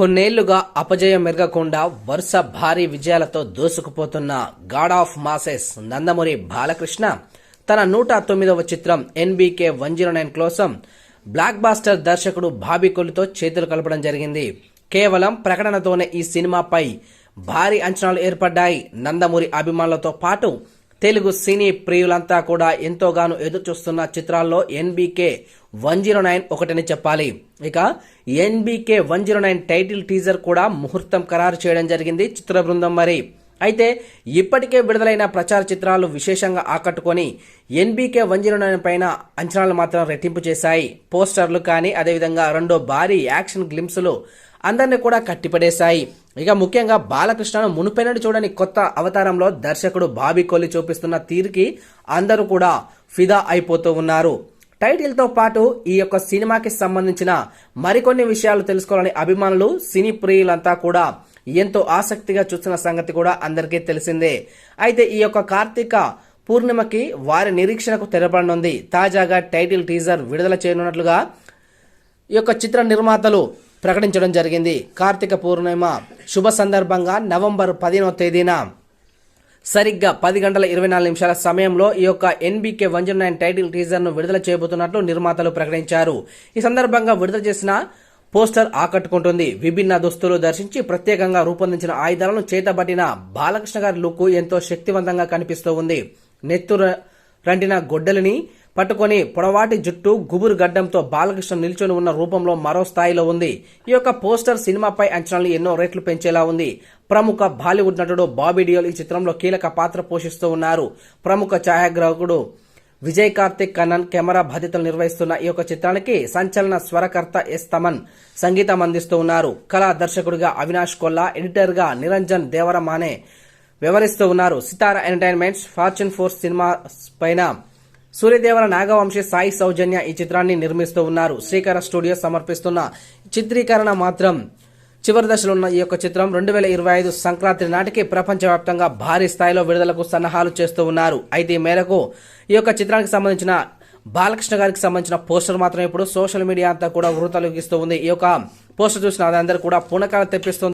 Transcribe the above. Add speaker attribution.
Speaker 1: కొన్నేళ్ళుగా అపజయం మెరగకుండా వరుస భారీ విజయాలతో దూసుకుపోతున్న god of masses Nandamuri Balakrishna తన నూట తొమ్మిదవ చిత్రం ఎన్బీకే వన్ జీరో నైన్ కోసం బ్లాక్ బాస్టర్ దర్శకుడు బాబీకొల్లుతో చేతులు కలపడం జరిగింది. కేవలం ప్రకటనతోనే ఈ సినిమాపై భారీ అంచనాలు ఏర్పడ్డాయి. నందమూరి అభిమానులతో పాటు తెలుగు సినీ ప్రియులంతా కూడా ఎంతోగానో ఎదురు చూస్తున్న చిత్రాల్లో ఎన్బీకే వన్ జీరో నైన్ ఒకటని చెప్పాలి. ఇక NBK one zero nine title teaser కూడా ముహూర్తం ఖరారు చేయడం జరిగింది చిత్ర బృందం మరి. అయితే ఇప్పటికే విడుదలైన ప్రచార చిత్రాలు విశేషంగా ఆకట్టుకొని ఎన్బీకే వన్ జీరో నైన్ పైన అంచనాలు మాత్రం రెట్టింపు చేశాయి. పోస్టర్లు కానీ అదేవిధంగా రెండో భారీ యాక్షన్ గ్లిమ్స్లు అందరినీ కూడా కట్టిపడేశాయి. ఇక ముఖ్యంగా బాలకృష్ణను మునుపెన్నడు చూడని కొత్త అవతారంలో దర్శకుడు బాబీ కొల్లి చూపిస్తున్న తీరుకి అందరూ కూడా ఫిదా అయిపోతూ ఉన్నారు. టైటిల్తో పాటు ఈ యొక్క సినిమాకి సంబంధించిన మరికొన్ని విషయాలు తెలుసుకోవాలని అభిమానులు సినీ ప్రియులంతా కూడా ఎంతో ఆసక్తిగా చూస్తున్న సంగతి కూడా అందరికీ తెలిసిందే. అయితే ఈ యొక్క కార్తీక పూర్ణిమకి వారి నిరీక్షణకు తెరపడనుంది. తాజాగా టైటిల్ టీజర్ విడుదల చేయనున్నట్లుగా ఈ యొక్క చిత్ర నిర్మాతలు ప్రకటించడం జరిగింది. కార్తీక పూర్ణిమ శుభ సందర్భంగా నవంబర్ పదిహేనవ తేదీన సరిగ్గా పది గంటల ఇరవై నాలుగు నిమిషాల సమయంలో ఈ యొక్క NBK one zero nine title టీజర్ను విడుదల చేయబోతున్నట్లు నిర్మాతలు ప్రకటించారు. ఈ సందర్భంగా విడుదల చేసిన పోస్టర్ ఆకట్టుకుంటుంది. విభిన్న దుస్తులు దర్శించి ప్రత్యేకంగా రూపొందించిన ఆయుధాలను చేతబట్టిన బాలకృష్ణ గారి లుక్ ఎంతో శక్తివంతంగా కనిపిస్తూ ఉంది. నెత్తుర రంటిన గొడ్డలిని పట్టుకొని పొడవాటి జుట్టు గుబురు గడ్డంతో బాలకృష్ణ నిల్చొని ఉన్న రూపంలో మరో స్థాయిలో ఉంది. ఈ యొక్క పోస్టర్ సినిమాపై అంచనాలు ఎన్నో రేట్లు పెంచేలా ఉంది. ప్రముఖ బాలీవుడ్ నటుడు బాబీ డియోల్ ఈ చిత్రంలో కీలక పాత్ర పోషిస్తూ ఉన్నారు. ప్రముఖ ఛాయాగ్రాహకుడు విజయ్ కార్తిక్ కన్నన్ కెమెరా బాధ్యతలు నిర్వహిస్తున్న ఈ యొక్క చిత్రానికి సంచలన స్వరకర్త ఎస్ తమన్ సంగీతం అందిస్తూ ఉన్నారు. కళా దర్శకుడిగా అవినాష్ కొల్లా ఎడిటర్గా నిరంజన్ దేవరమానే వ్యవహరిస్తూ ఉన్నారు. Sithara entertainments fortune four cinema పైన సూర్యదేవర నాగవంశీ సాయి సౌజన్య ఈ చిత్రాన్ని నిర్మిస్తూ ఉన్నారు. శ్రీకర స్టూడియో సమర్పిస్తున్న చిత్రీకరణ మాత్రం చివరి దశలో ఉన్న ఈ యొక్క చిత్రం రెండు వేల ఇరవై ఐదు సంక్రాంతి నాటికి ప్రపంచవ్యాప్తంగా భారీ స్థాయిలో విడుదలకు సన్నాహాలు చేస్తూ ఉన్నారు. అయితే ఈ మేరకు ఈ యొక్క చిత్రానికి సంబంధించిన బాలకృష్ణ గారికి సంబంధించిన పోస్టర్ మాత్రం ఇప్పుడు సోషల్ మీడియా అంతా కూడా వృతలుగిస్తూ ఉంది. ఈ యొక్క పోస్టర్ చూసిన అందరూ కూడా పుణకాలు తెప్పిస్తుంది